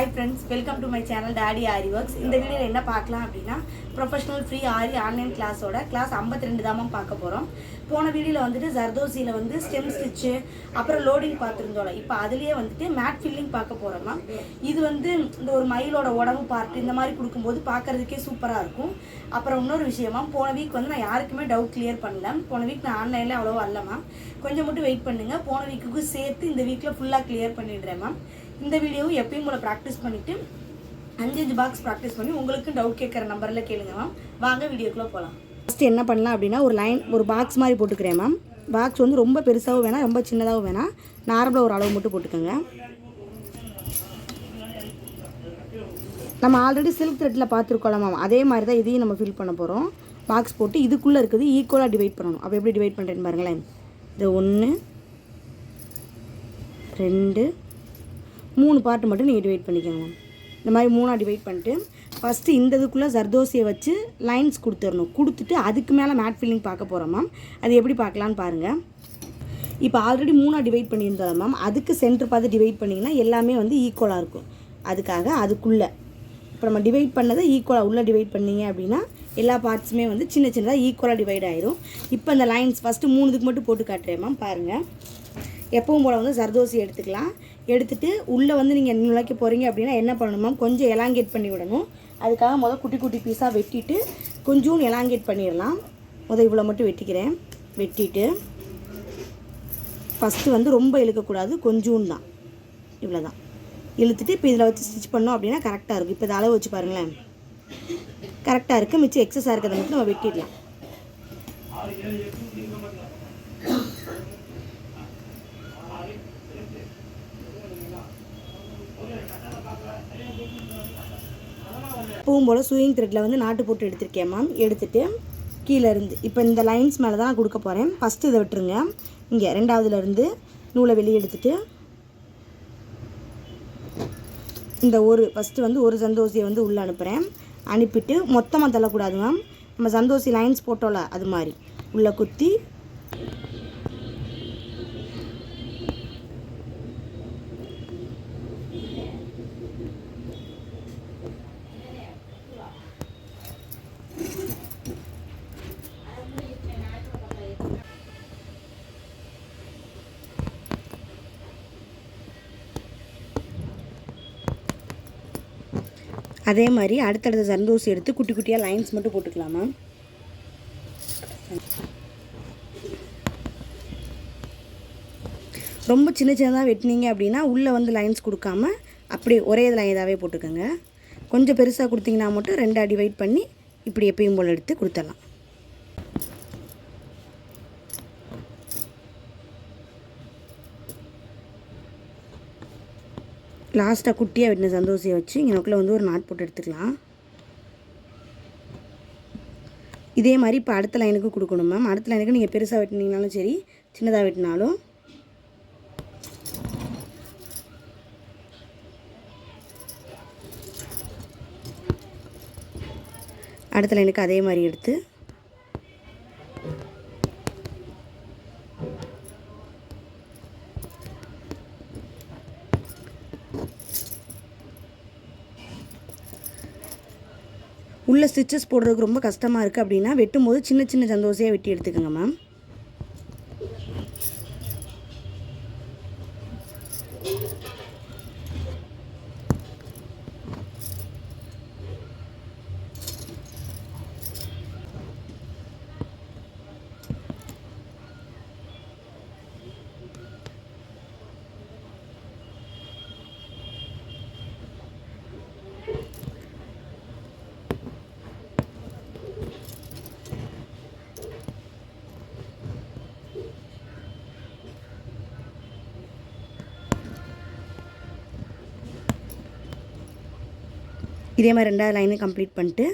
Hi friends welcome to my channel Daddy Aari Works இந்த வீடியோவில் என்ன பார்க்கலாம் அப்படின்னா ப்ரொஃபஷனல் ஃப்ரீ ஆரி ஆன்லைன் கிளாஸோட கிளாஸ் 52 ரெண்டு தான் பார்க்க போகிறோம் போன வீடியோவில் வந்துட்டு ஜர்தோசியில் வந்து ஸ்டெம் ஸ்டிச்சு அப்புறம் லோடிங் பார்த்துருந்தோம்ல. இப்போ அதுலேயே வந்துட்டு மேட் ஃபில்லிங் பார்க்க போகிறோமா இது வந்து இந்த ஒரு மயிலோட உடம்பு பார்ட் இந்த மாதிரி கொடுக்கும்போது பார்க்கறதுக்கே சூப்பராக இருக்கும். அப்புறம் இன்னொரு விஷயமா போன வீக் வந்து நான் யாருக்குமே டவுட் கிளியர் பண்ணல. போன வீக் நான் ஆன்லைனில் அவ்வளோவா அல்லமா கொஞ்சம் மட்டும் வெயிட் பண்ணுங்க. போன வீக்குக்கு சேர்த்து இந்த வீக்கில் ஃபுல்லாக கிளியர் பண்ணிடுறேன் மேம் இந்த வீடியோவும் எப்பயும் போல ப்ராக்டிஸ் பண்ணிவிட்டு அஞ்சு அஞ்சு பாக்ஸ் ப்ராக்டிஸ் பண்ணி உங்களுக்கு டவுட் கேட்குற நம்பரில் கேளுங்க மேம் வாங்க வீடியோக்குள்ளே போகலாம் ஃபஸ்ட்டு என்ன பண்ணலாம் அப்படின்னா ஒரு லைன் ஒரு பாக்ஸ் மாதிரி போட்டுக்கிறேன் மேம் பாக்ஸ் வந்து ரொம்ப பெருசாகவும் வேணாம் ரொம்ப சின்னதாகவும் வேணாம். நார்மலாக ஒரு அளவு மட்டும் போட்டுக்கோங்க. நம்ம ஆல்ரெடி சில்க் த்ரெட்டில் பார்த்துருக்கோம் மேம் அதே மாதிரி தான் இதையும் நம்ம ஃபில் பண்ண போகிறோம் பாக்ஸ் போட்டு இதுக்குள்ளே இருக்குது ஈக்குவலாக டிவைட் பண்ணணும். அப்போ எப்படி டிவைட் பண்ணுறேன்னு பாருங்களேன். இது ஒன்று ரெண்டு மூணு பார்ட் மட்டும் நீங்கள் டிவைட் பண்ணிக்கோங்க மேம் இந்த மாதிரி மூணாக டிவைட் பண்ணிட்டு ஃபஸ்ட்டு இந்த இதுக்குள்ளே ஜர்தோசியை வச்சு லைன்ஸ் கொடுத்துடணும். கொடுத்துட்டு அதுக்கு மேலே மேட் ஃபில்லிங் பார்க்க போகிறோம் மேம் அது எப்படி பார்க்கலான்னு பாருங்கள் இப்போ ஆல்ரெடி மூணாக டிவைட் பண்ணியிருந்தோம் மேம் அதுக்கு சென்டர் பார்த்து டிவைட் பண்ணிங்கன்னா எல்லாமே வந்து ஈக்குவலாக இருக்கும். அதுக்காக அதுக்குள்ளே. இப்போ நம்ம டிவைட் பண்ணதை ஈக்குவலாக உள்ளே டிவைட் பண்ணீங்க அப்படின்னா எல்லா பார்ட்ஸுமே வந்து சின்ன சின்னதாக ஈக்குவலாக டிவைட் ஆயிரும். இப்போ இந்த லைன்ஸ் ஃபஸ்ட்டு மூணுதுக்கு மட்டும் போட்டு காட்டுறேன் மேம் பாருங்கள் எப்பவும் போல் வந்து சர்தோசி எடுத்துக்கலாம். எடுத்துட்டு உள்ளே வந்து நீங்கள் நுழைக்க போகிறீங்க அப்படின்னா என்ன பண்ணணுமோ கொஞ்சம் எலாங்கேட் பண்ணி விடணும். அதுக்காக முதல் குட்டி குட்டி பீஸாக வெட்டிட்டு கொஞ்சம் எலாங்கேட் பண்ணிடலாம். முதல் இவ்வளோ மட்டும் வெட்டிக்கிறேன். வெட்டிட்டு ஃபஸ்ட்டு வந்து ரொம்ப இழுக்கக்கூடாது கொஞ்சம் தான் இவ்வளோ தான் இழுத்துட்டு இப்போ இதில் வச்சு ஸ்டிச் பண்ணோம் அப்படின்னா கரெக்டாக இருக்கும். இப்போ இதை அளவு வச்சு பாருங்களேன். கரெக்டாக இருக்குது மிச்சம் எக்ஸஸாக இருக்கிறத மட்டும் நம்ம வெட்டிடலாம். பூவும் போல் சூயிங் த்ரெட்டில் வந்து நாட்டு போட்டு எடுத்திருக்கேன் மேம் எடுத்துட்டு கீழே இருந்து இப்போ இந்த லைன்ஸ் மேலே தான் நான் கொடுக்க போகிறேன் ஃபஸ்ட்டு இதை விட்டுருங்க. இங்கே ரெண்டாவதுலேருந்து நூலை வெளியே எடுத்துட்டு இந்த ஒரு ஃபஸ்ட்டு வந்து ஒரு சந்தோஷியை வந்து உள்ளே அனுப்புகிறேன் அனுப்பிட்டு மொத்தமாக தள்ளக்கூடாது மேம் நம்ம சந்தோஷி லைன்ஸ் போட்டோல அது மாதிரி. உள்ளே குத்தி அதே மாதிரி அடுத்தடுத்த சந்தோஷி எடுத்து குட்டி குட்டியாக லைன்ஸ் மட்டும் போட்டுக்கலாமா ரொம்ப சின்ன சின்னதாக வெட்டினீங்க அப்படின்னா உள்ளே வந்து லைன்ஸ் கொடுக்காம அப்படியே ஒரே லைனாகவே போட்டுக்கோங்க. கொஞ்சம் பெருசாக கொடுத்தீங்கன்னா மட்டும் ரெண்ட அடி வெயிட் பண்ணி இப்படி எப்பயும் போல் எடுத்து கொடுத்துடலாம். லாஸ்ட்டாக குட்டியாக வெட்டின சந்தோஷியை வச்சு இங்கனக்குள்ளே வந்து ஒரு நாட் போட்டு எடுத்துக்கலாம். இதே மாதிரி இப்போ அடுத்த லைனுக்கு கொடுக்கணும் மேம் அடுத்த லைனுக்கு நீங்கள் பெருசாக வெட்டினீங்கனாலும் சரி சின்னதாக வெட்டினாலும். அடுத்த லைனுக்கு அதே மாதிரி எடுத்து உள்ள ஸ்டிச்சஸ் போடுறதுக்கு ரொம்ப கஷ்டமாக இருக்குது அப்படின்னா வெட்டும் போது சின்ன சின்ன சந்தோசையாக வெட்டி எடுத்துக்கோங்க மேம் இதே மாதிரி ரெண்டாவது லைனையும் கம்ப்ளீட் பண்ணிட்டு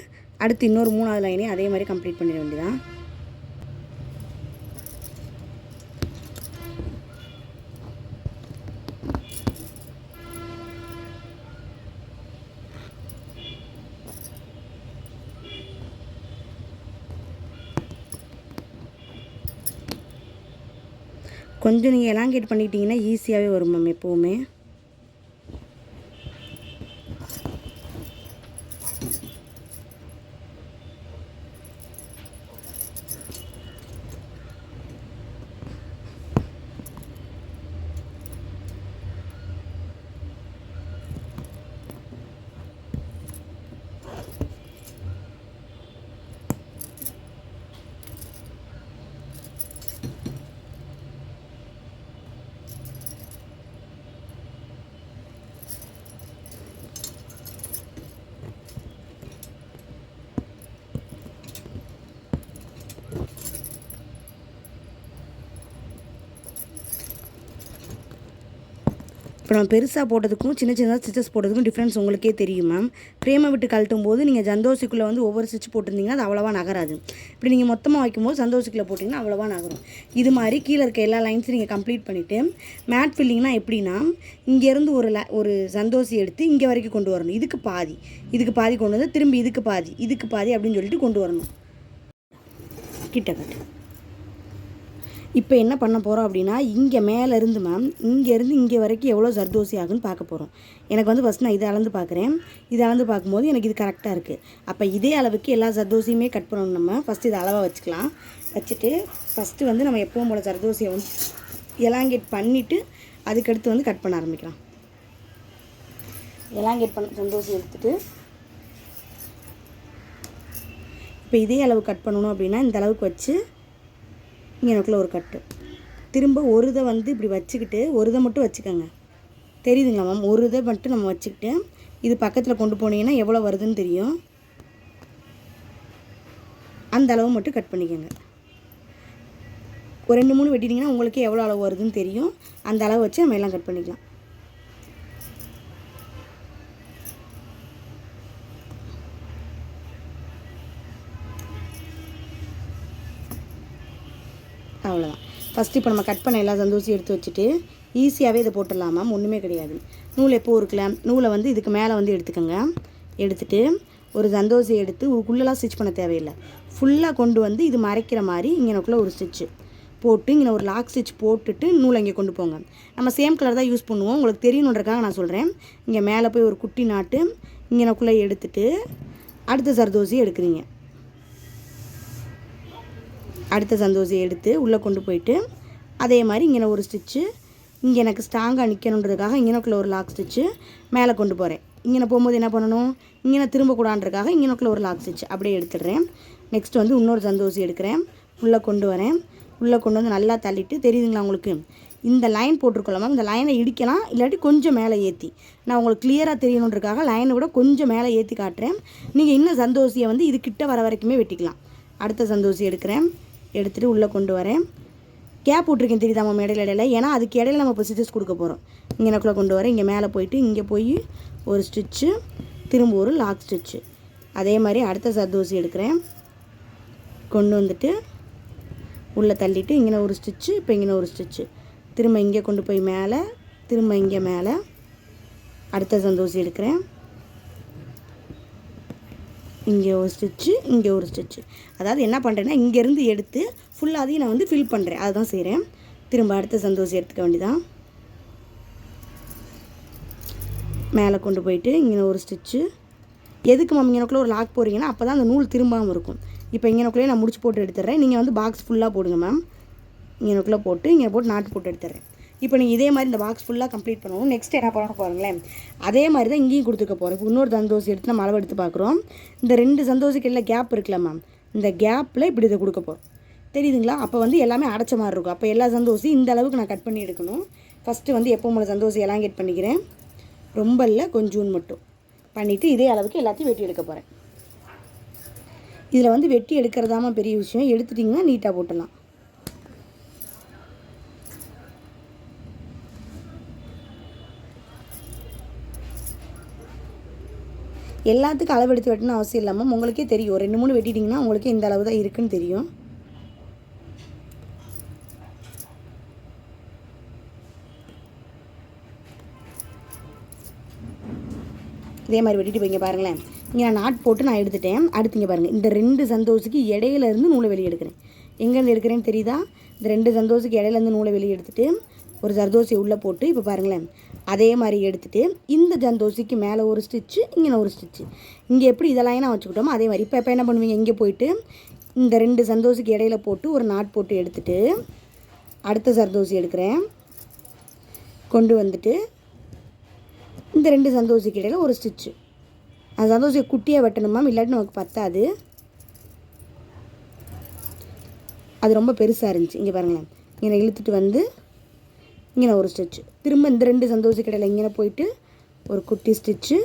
அடுத்து இன்னொரு மூணாவது லைனையும் அதே மாதிரி கம்ப்ளீட் பண்ணிட வேண்டியதான் கொஞ்சம் நீங்கள் எலாங்கேட் பண்ணிக்கிட்டிங்கன்னா ஈஸியாகவே வரும் மேம் எப்போவுமே. இப்போ நம்ம பெருசாக போட்டதுக்கும் சின்ன சின்னதாக ஸ்டிச்சஸ் போட்டதுக்கும் டிஃப்ரென்ஸ் உங்களுக்கே தெரியும் மேம் ஃப்ரேமை விட்டு கழட்டும் போது நீங்கள் சந்தோஷிக்குள்ளே வந்து ஒவ்வொரு ஸ்டிச் போட்டிருந்தீங்கன்னா அது அவ்வளோவா நகராது. இப்படி நீங்கள் மொத்தமாக வைக்கும்போது சந்தோஷிக்குள்ளே போட்டிங்கன்னா அவ்வளோவா நகரும். இது மாதிரி கீழே இருக்க எல்லா லைன்ஸும் நீங்கள் கம்ப்ளீட் பண்ணிவிட்டு மேட் ஃபில்லிங்னா எப்படின்னா இங்கேருந்து ஒரு ல ஒரு சந்தோஷி எடுத்து இங்கே வரைக்கும் கொண்டு வரணும். இதுக்கு பாதி. இதுக்கு பாதி கொண்டு வந்து திரும்பி இதுக்கு பாதி இதுக்கு பாதி அப்படின்னு சொல்லிட்டு கொண்டு வரணும். கிட்ட கட்டு இப்போ என்ன பண்ண போகிறோம் அப்படின்னா இங்கே மேலேருந்து மேம் இங்கேருந்து இங்கே வரைக்கும் எவ்வளோ சர்தோசி ஆகுன்னு பார்க்க போகிறோம் எனக்கு வந்து ஃபஸ்ட் நான் இதை அளந்து பார்க்குறேன். இதை அளந்து பார்க்கும்போது எனக்கு இது கரெக்டாக இருக்குது அப்போ இதே அளவுக்கு எல்லா ஜர்தோசியுமே கட் பண்ணணும். நம்ம ஃபஸ்ட்டு இதை அளவாக வச்சுக்கலாம். வச்சுட்டு ஃபஸ்ட்டு வந்து நம்ம எப்பவும் போல் ஜர்தோசியை வந்து எலாங்கேட் பண்ணிவிட்டு அதுக்கடுத்து வந்து கட் பண்ண ஆரம்பிக்கலாம். எலாங்கேட் பண்ண ஜர்தோசி எடுத்துகிட்டு இப்போ இதே அளவு கட் பண்ணணும் அப்படின்னா இந்த அளவுக்கு வச்சு இங்கே எனக்குள்ள ஒரு கட்டு. திரும்ப ஒரு இதை வந்து இப்படி வச்சுக்கிட்டு ஒரு இதை மட்டும் வச்சுக்கோங்க. தெரியுதுங்களா மேம் ஒரு இதை மட்டும் நம்ம வச்சுக்கிட்டு இது பக்கத்தில் கொண்டு போனீங்கன்னா எவ்வளோ வருதுன்னு தெரியும். அந்த அளவு மட்டும் கட் பண்ணிக்கோங்க. ஒரு ரெண்டு மூணு வெட்டிட்டிங்கன்னா உங்களுக்கு எவ்வளோ அளவு வருதுன்னு தெரியும். அந்த அளவு வச்சு நம்ம எல்லாம் கட் பண்ணிக்கலாம். அவ்வளோதான் ஃபஸ்ட்டு இப்போ நம்ம கட் பண்ண எல்லா சந்தோஷம் எடுத்து வச்சுட்டு ஈஸியாகவே இதை போட்டுடலாம் மேம் ஒன்றுமே கிடையாது. நூல் எப்போ இருக்குல்ல நூலை வந்து இதுக்கு மேலே வந்து எடுத்துக்கோங்க. எடுத்துட்டு ஒரு சந்தோஷம் எடுத்து உள்ளெல்லாம் ஸ்டிச் பண்ண தேவையில்லை. ஃபுல்லாக கொண்டு வந்து இது மறைக்கிற மாதிரி இங்கனக்குள்ளே ஒரு ஸ்டிச்சு போட்டு இங்கே ஒரு லாக் ஸ்டிச் போட்டுட்டு நூலை இங்கே கொண்டு போங்க. நம்ம சேம் கலர் தான் யூஸ் பண்ணுவோம். உங்களுக்கு தெரியணுன்றக்காக நான் சொல்கிறேன் இங்கே மேலே போய் ஒரு குட்டி நாட்டு இங்கனக்குள்ளே எடுத்துட்டு அடுத்த சர்தோசி எடுக்கிறீங்க. அடுத்த சந்தோஷியை எடுத்து உள்ளே கொண்டு போயிட்டு அதே மாதிரி இங்கே ஒரு ஸ்டிச்சு இங்கே எனக்கு ஸ்ட்ராங்காக நிற்கணுன்றதுக்காக இங்கனக்குள்ளே ஒரு லாக் ஸ்டிச்சு மேலே கொண்டு போகிறேன் இங்கே போகும்போது என்ன பண்ணணும்? இங்கே திரும்பக்கூடான்றதுக்காக இங்கனக்குள்ளே ஒரு லாக் ஸ்டிச் அப்படியே எடுத்துடுறேன். நெக்ஸ்ட் வந்து இன்னொரு சந்தோஷி எடுக்கிறேன். உள்ளே கொண்டு வரேன். உள்ளே கொண்டு வந்து நல்லா தள்ளிட்டு தெரியுதுங்களா உங்களுக்கு? இந்த லைன் போட்டிருக்கோம் மேம் இந்த லைனை இடிக்கலாம் இல்லாட்டி கொஞ்சம் மேலே ஏற்றி நான் உங்களுக்கு கிளியராக தெரியணுன்றக்காக லைனை விட கொஞ்சம் மேலே ஏற்றி காட்டுறேன். நீங்கள் இன்னும் சந்தோஷியை வந்து இது கிட்ட வர வரைக்குமே வெட்டிக்கலாம். அடுத்த சந்தோஷம் எடுக்கிறேன். எடுத்துகிட்டு உள்ளே கொண்டு வரேன். கேப் விட்ருக்கேன் தெரியுதா நம்ம இடையில இடையில? ஏன்னா அதுக்கு இடையில நம்ம இப்போ ஸ்டிச்சஸ் கொடுக்க போகிறோம் இங்கே எனக்குள்ளே கொண்டு வரேன் இங்கே மேலே போயிட்டு இங்கே போய் ஒரு ஸ்டிச்சு திரும்ப ஒரு லாக் ஸ்டிச்சு அதே மாதிரி அடுத்த சர்தூசி எடுக்கிறேன். கொண்டு வந்துட்டு உள்ளே தள்ளிட்டு இங்கே ஒரு ஸ்டிச்சு இப்போ இங்கே ஒரு ஸ்டிச்சு திரும்ப இங்கே கொண்டு போய் மேலே திரும்ப இங்கே மேலே. அடுத்த சந்தோஷி எடுக்கிறேன். இங்கே ஒரு ஸ்டிச்சு இங்கே ஒரு ஸ்டிச்சு அதாவது என்ன பண்ணுறேன்னா இங்கேருந்து எடுத்து ஃபுல்லாக அதையும் நான் வந்து ஃபில் பண்ணுறேன் அதுதான் செய்கிறேன் திரும்ப அடுத்த சந்தோஷம் எடுத்துக்க வேண்டியதான் மேலே கொண்டு போயிட்டு இங்கே ஒரு ஸ்டிச்சு எதுக்கு மேம் இங்கனக்குள்ளே ஒரு லாக் போகிறீங்கன்னா அப்போ தான் அந்த நூல் திரும்பாமல் இருக்கும். இப்போ இங்கனக்குள்ளேயே நான் முடிச்சு போட்டு எடுத்துடுறேன். நீங்கள் வந்து பாக்ஸ் ஃபுல்லாக போடுங்க மேம் இங்கனக்குள்ளே போட்டு இங்கே போட்டு நாட்டு போட்டு எடுத்துடுறேன். இப்போ நீங்கள் இதே மாதிரி இந்த பாக்ஸ் ஃபுல்லாக கம்ப்ளீட் பண்ணணும் நெக்ஸ்ட் என்ன பண்ணணும் பாருங்களேன் அதே மாதிரி தான் இங்கேயும் கொடுத்துக்க போகிறோம் இப்போ இன்னொரு சந்தோஷம் எடுத்து நம்ம அளவு எடுத்து பார்க்குறோம். இந்த ரெண்டு சந்தோஷத்துக்கு எல்லாம் கேப் இருக்குல்ல மேம் இந்த கேப்பில் இப்படி இதை கொடுக்க போகிறோம் தெரியுதுங்களா? அப்போ வந்து எல்லாமே அடைச்ச மாதிரி இருக்கும். அப்போ எல்லா சந்தோஷம் இந்த அளவுக்கு நான் கட் பண்ணி எடுக்கணும். ஃபஸ்ட்டு வந்து எப்போ மூணு சந்தோஷம் எல்லாம் கட் பண்ணிக்கிறேன். ரொம்ப இல்லை கொஞ்சூன் மட்டும். பண்ணிவிட்டு இதே அளவுக்கு எல்லாத்தையும் வெட்டி எடுக்க போகிறேன் இதில் வந்து வெட்டி எடுக்கிறதாம பெரிய விஷயம். எடுத்துட்டிங்கன்னா நீட்டாக போட்டலாம் எல்லாத்துக்கும் அளவு எடுத்து வெட்டணும் அவசியம் இல்லாமல் உங்களுக்கே தெரியும். ரெண்டு மூணு வெட்டிட்டிங்கன்னா உங்களுக்கே இந்த அளவு தான் இருக்குன்னு தெரியும். இதே மாதிரி வெட்டிட்டு போய்ங்க பாருங்களேன். இங்கே நான் நாட் போட்டு நான் எடுத்துட்டேன். அடுத்து இங்கே பாருங்கள் இந்த ரெண்டு சந்தோஷத்துக்கு இடையில இருந்து நூலை வெளியே எடுக்கிறேன். எங்கேருந்து எடுக்கிறேன்னு தெரியுதா? இந்த ரெண்டு சந்தோஷத்துக்கு இடையிலேருந்து நூலை வெளியே எடுத்துட்டு ஒரு சர்தோசியை உள்ளே போட்டு இப்போ பாருங்களேன். அதே மாதிரி எடுத்துகிட்டு இந்த ஜந்தோசிக்கு மேலே ஒரு ஸ்டிச்சு இங்கே ஒரு ஸ்டிச்சு இங்கே எப்படி இதெல்லாம் நான் வச்சுக்கிட்டோமோ அதே மாதிரி. இப்போ இப்போ என்ன பண்ணுவீங்க? இங்கே போயிட்டு இந்த ரெண்டு சந்தோஷிக்கு இடையில போட்டு ஒரு நாட் போட்டு எடுத்துட்டு அடுத்த சர்தோசி எடுக்கிறேன். கொண்டு வந்துட்டு இந்த ரெண்டு சந்தோஷிக்கு இடையில ஒரு ஸ்டிச்சு அந்த சந்தோஷியை குட்டியாக வெட்டணுமா? இல்லாட்டி நமக்கு பத்தாது. அது ரொம்ப பெருசாக இருந்துச்சு. இங்கே பாருங்களேன். இங்கே இழுத்துட்டு வந்து இங்கே ஒரு ஸ்டிச்சு திரும்ப இந்த ரெண்டு சந்தோஷ கடையில் இங்கே போயிட்டு ஒரு குட்டி ஸ்டிச்சு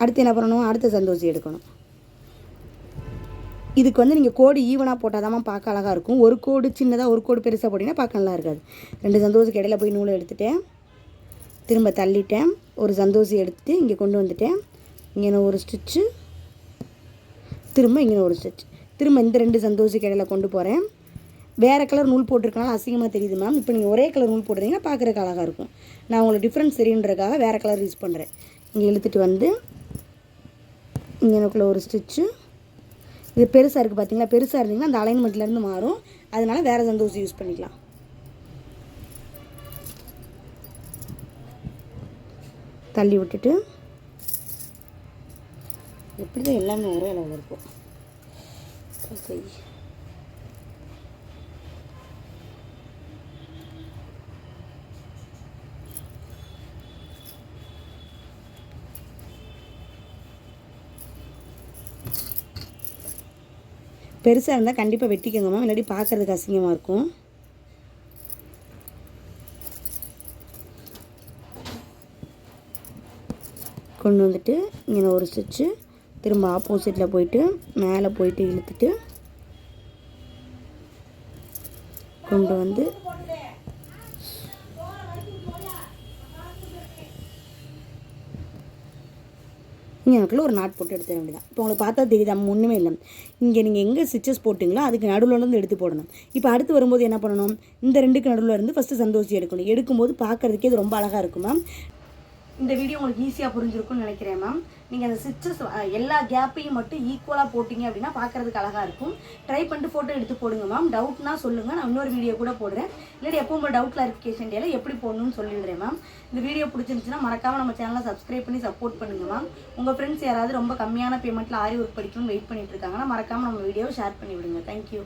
அடுத்து என்ன பண்ணணும்? அடுத்த சந்தோஷி எடுக்கணும். இதுக்கு வந்து நீங்கள் கோடு ஈவனாக போட்டால் தான் பார்க்க அழகாக இருக்கும். ஒரு கோடு சின்னதாக ஒரு கோடு பெருசாக போட்டிங்கன்னா பார்க்க நல்லா இருக்காது. ரெண்டு சந்தோஷத்துக்கு இடையில போய் நூலை எடுத்துட்டேன். திரும்ப தள்ளிட்டேன். ஒரு சந்தோஷி எடுத்துட்டு இங்கே கொண்டு வந்துட்டேன். இங்கே ஒரு ஸ்டிச்சு திரும்ப இங்கே ஒரு ஸ்டிச் திரும்ப இந்த ரெண்டு சந்தோஷிக்கு இடையில கொண்டு போகிறேன் வேறு கலர் நூல் போட்டிருக்கனால அசிங்கமாக தெரியுது மேம் இப்போ நீங்கள் ஒரே கலர் நூல் போடுறீங்கன்னா பார்க்குறக்கு அழகாக இருக்கும். நான் உங்களுக்கு டிஃப்ரென்ஸ் தெரியுன்றதுக்காக வேறு கலர் யூஸ் பண்ணுறேன் இங்கே இழுத்துட்டு வந்து இங்கே எனக்குள்ள ஒரு ஸ்டிச்சு இது பெருசாக இருக்குது பார்த்தீங்களா பெருசாக இருந்தீங்கன்னா அந்த அலைன்மெண்ட்லேருந்து மாறும். அதனால வேறு சந்தோஷம் யூஸ் பண்ணிக்கலாம். தள்ளி விட்டுட்டு எப்படி தான் எல்லாமே ஒரே அளவில் இருக்கும். ஓகே பெருசாக இருந்தால் கண்டிப்பாக வெட்டிக்கோங்க மேம். இல்லாட்டி பார்க்குறதுக்கு அசிங்கமாக இருக்கும். கொண்டு வந்துட்டு இங்கே ஒரு ஸ்டிச்சு திரும்ப ஆப்போசிட்டில் போயிட்டு மேலே போயிட்டு இழுத்துட்டு கொண்டு வந்து இங்கே எனக்குள்ள ஒரு நாட் போட்டு எடுத்துட வேண்டியதான் இப்போ உங்களுக்கு பார்த்தா தெரியுது நம்ம ஒன்றுமே இல்லை. இங்கே நீங்கள் எங்கே ஸ்டிச்சஸ் போட்டிங்களோ அதுக்கு நடுவில் இருந்து எடுத்து போடணும். இப்போ அடுத்து வரும்போது என்ன பண்ணணும்? இந்த ரெண்டுக்கு நடுவில் இருந்து ஃபஸ்ட்டு சந்தோஷம் எடுக்கணும். எடுக்கும்போது பார்க்குறதுக்கே இது ரொம்ப அழகாக இருக்குமா இந்த வீடியோ உங்களுக்கு ஈஸியாக புரிஞ்சிருக்கும்னு நினைக்கிறேன் மேம் நீங்கள் அந்த ஸ்டிச்சஸ் எல்லா கேப்பையும் மட்டும் ஈக்குவலாக போட்டிங்க அப்படின்னா பார்க்குறதுக்கு அழகாக இருக்கும். ட்ரை பண்ணிட்டு ஃபோட்டோ எடுத்து போடுங்க மேம் டவுட்னா சொல்லுங்கள் நான் இன்னொரு வீடியோ கூட போடுறேன். இல்லாட்டி எப்போ உங்கள் டவுட் கிளாரிஃபிகேஷன் டேல எப்படி போடணும்னு சொல்லிடுறேன் மேம் இந்த வீடியோ பிடிச்சிருந்துச்சுன்னா மறக்காமல் நம்ம சேனலை சப்ஸ்கிரைப் பண்ணி சப்போர்ட் பண்ணுங்கள் மேம் உங்கள் ஃப்ரெண்ட்ஸ் யாராவது ரொம்ப கம்மியான பேமெண்ட்டில் ஆரி ஒர்க் படிக்கணும்னு வெயிட் பண்ணிட்டு இருக்காங்கன்னா மறக்காமல் நம்ம வீடியோவை ஷேர் பண்ணி விடுங்க தேங்க்யூ